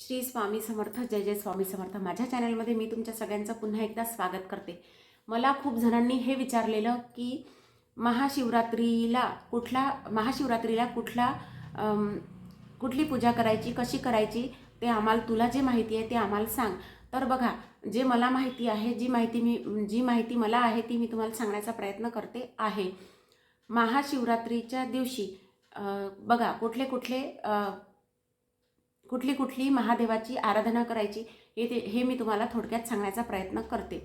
श्री स्वामी समर्थ जय जय स्वामी समर्थ. माझ्या चॅनलमध्ये मी तुमच्या सगळ्यांचं पुन्हा एकदा स्वागत करते. मला खूप जणांनी हे विचारलेलं की महाशिवरात्रीला कुठला महाशिवरात्रीला कुठला कुठली पूजा करायची कशी करायची ते आम्हाला तुला जे माहिती आहे ते आम्हाला सांग. तर बघा जे मला माहिती आहे जी माहिती मी जी माहिती मला आहे ती मी तुम्हाला सांगण्याचा प्रयत्न करते आहे. महाशिवरात्रीच्या दिवशी बघा कुठले कुठले कुठली कुठली महादेवाची आराधना करायची हे ते हे मी तुम्हाला थोडक्यात सांगण्याचा प्रयत्न करते.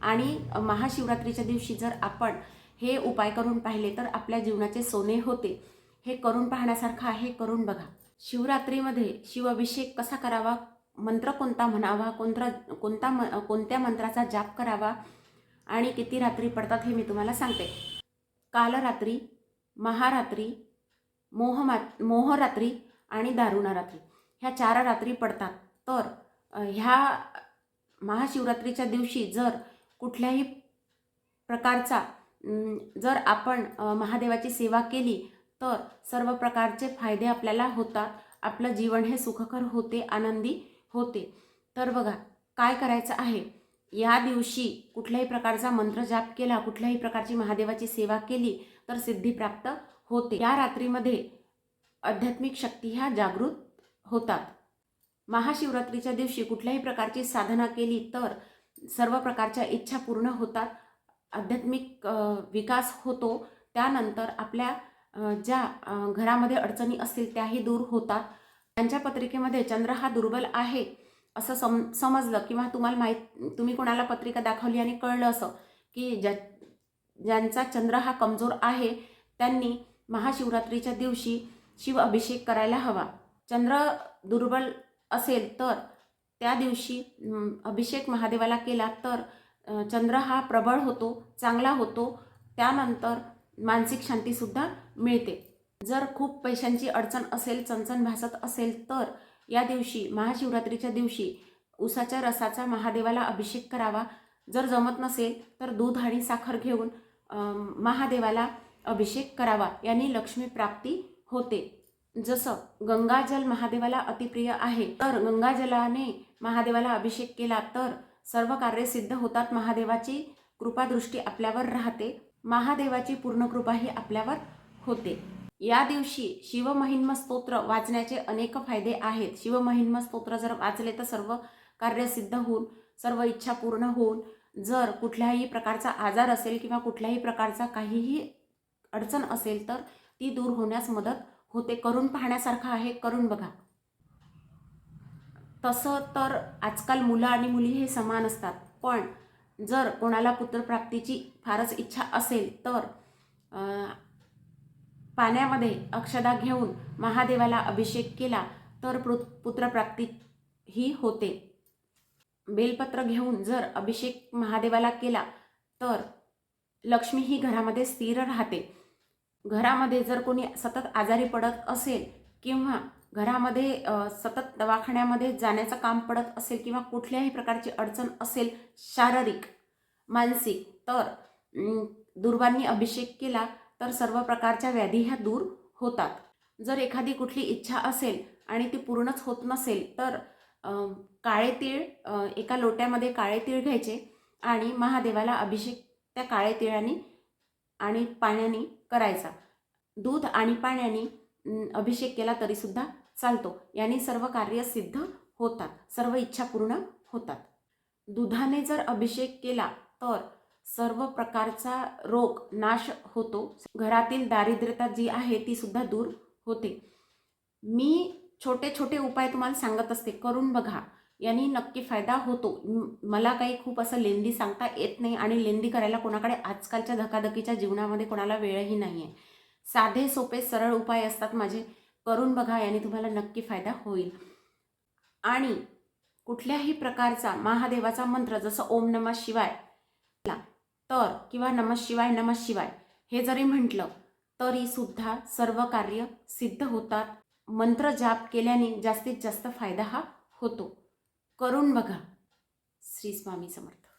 आणि महाशिवरात्रीच्या दिवशी जर आपण हे उपाय करून पाहिले तर आपल्या जीवनाचे सोने होते. हे करून पाहण्यासारखं आहे करून बघा. शिवरात्रीमध्ये शिवाभिषेक कसा करावा? मंत्र कोणता म्हणावा? कोणता कोणता म कोणत्या मंत्राचा जाप करावा? आणि किती रात्री पडतात हे मी तुम्हाला सांगते. कालरात्री महारात्री मोहमा मोहरात्री आणि दारुणारात्री. ह्या चार रात्री पडतात. तर ह्या महाशिवरात्रीच्या दिवशी जर कुठल्याही प्रकारचा जर आपण महादेवाची सेवा केली तर सर्व प्रकारचे फायदे आपल्याला होतात. आपलं जीवन हे सुखकर होते आनंदी होते. तर बघा काय करायचं आहे? या दिवशी कुठल्याही प्रकारचा मंत्र जाप केला कुठल्याही प्रकारची महादेवाची सेवा केली तर सिद्धी प्राप्त होते. या रात्रीमध्ये आध्यात्मिक शक्ती ह्या जागृत होतात. महाशिवरात्रीच्या दिवशी कुठल्याही प्रकारची साधना केली तर सर्व प्रकारच्या इच्छा पूर्ण होतात. आध्यात्मिक विकास होतो. त्यानंतर आपल्या ज्या घरामध्ये अडचणी असतील त्याही दूर होतात. त्यांच्या पत्रिकेमध्ये चंद्र हा दुर्बल आहे असं सम समजलं किंवा तुम्हाला माहीत तुम्ही कोणाला पत्रिका दाखवली आणि कळलं असं की ज्या ज्यांचा चंद्र हा कमजोर आहे त्यांनी महाशिवरात्रीच्या दिवशी शिव अभिषेक करायला हवा. चंद्र दुर्बल असेल तर त्या दिवशी अभिषेक महादेवाला केला तर चंद्र हा प्रबळ होतो चांगला होतो. त्यानंतर मानसिक शांतीसुद्धा मिळते. जर खूप पैशांची अडचण असेल चणचण भासत असेल तर या दिवशी महाशिवरात्रीच्या दिवशी उसाच्या रसाचा महादेवाला अभिषेक करावा. जर जमत नसेल तर दूध आणि साखर घेऊन महादेवाला अभिषेक करावा. यांनी लक्ष्मी प्राप्ती होते. जसं गंगाजल महादेवाला अतिप्रिय आहे तर गंगाजलाने महादेवाला अभिषेक केला तर सर्व कार्य सिद्ध होतात. महादेवाची कृपादृष्टी आपल्यावर राहते. महादेवाची पूर्ण कृपा ही आपल्यावर होते. या दिवशी शिवमहिन्म स्तोत्र वाचण्याचे अनेक फायदे आहेत. शिवमहिन्म स्तोत्र जर वाचले तर सर्व कार्य सिद्ध होऊन सर्व इच्छा पूर्ण होऊन जर कुठल्याही प्रकारचा आजार असेल किंवा कुठल्याही प्रकारचा काहीही अडचण असेल तर ती दूर होण्यास मदत होते करून पाहण्यासारखं आहे करून बघा. तसं तर आजकाल मुलं आणि मुली हे समान असतात. पण जर कोणाला पुत्रप्राप्तीची फारच इच्छा असेल तर पाण्यामध्ये अक्षदा घेऊन महादेवाला अभिषेक केला तर पृ पुत्रप्राप्ती ही होते. बेलपत्र घेऊन जर अभिषेक महादेवाला केला तर लक्ष्मी ही घरामध्ये स्थिर राहते. घरामध्ये जर कोणी सतत आजारी पडत असेल किंवा घरामध्ये सतत दवाखान्यामध्ये जाण्याचं काम पडत असेल किंवा कुठल्याही प्रकारची अडचण असेल शारीरिक मानसिक तर दुर्वांनी अभिषेक केला तर सर्व प्रकारच्या व्याधी ह्या दूर होतात. जर एखादी कुठली इच्छा असेल आणि ती पूर्णच होत नसेल तर काळे तीळ एका लोट्यामध्ये काळे तीळ घ्यायचे आणि महादेवाला अभिषेक त्या काळे तिळाने आणि पाण्याने करायचा. दूध आणि पाण्याने अभिषेक केला तरीसुद्धा चालतो. याने सर्व कार्य सिद्ध होतात. सर्व इच्छा पूर्ण होतात. दुधाने जर अभिषेक केला तर सर्व प्रकारचा रोग नाश होतो. घरातील दारिद्र्यता जी आहे ती सुद्धा दूर होते. मी छोटे छोटे उपाय तुम्हाला सांगत असते. करून बघा. यांनी नक्की फायदा होतो. मला काही खूप असं लेंदी सांगता येत नाही आणि लेंदी करायला कोणाकडे आजकालच्या धकाधकीच्या जीवनामध्ये कोणाला वेळही नाही आहे साधे सोपे सरळ उपाय असतात माझे. करून बघा याने तुम्हाला नक्की फायदा होईल. आणि कुठल्याही प्रकारचा महादेवाचा मंत्र जसं ओम नमः शिवाय तर किंवा नमः शिवाय नमः शिवाय हे जरी म्हटलं तरी सुद्धा सर्व कार्य सिद्ध होतात. मंत्र जाप केल्याने जास्तीत जास्त फायदा हा होतो. करून बघा. श्री स्वामी समर्थ.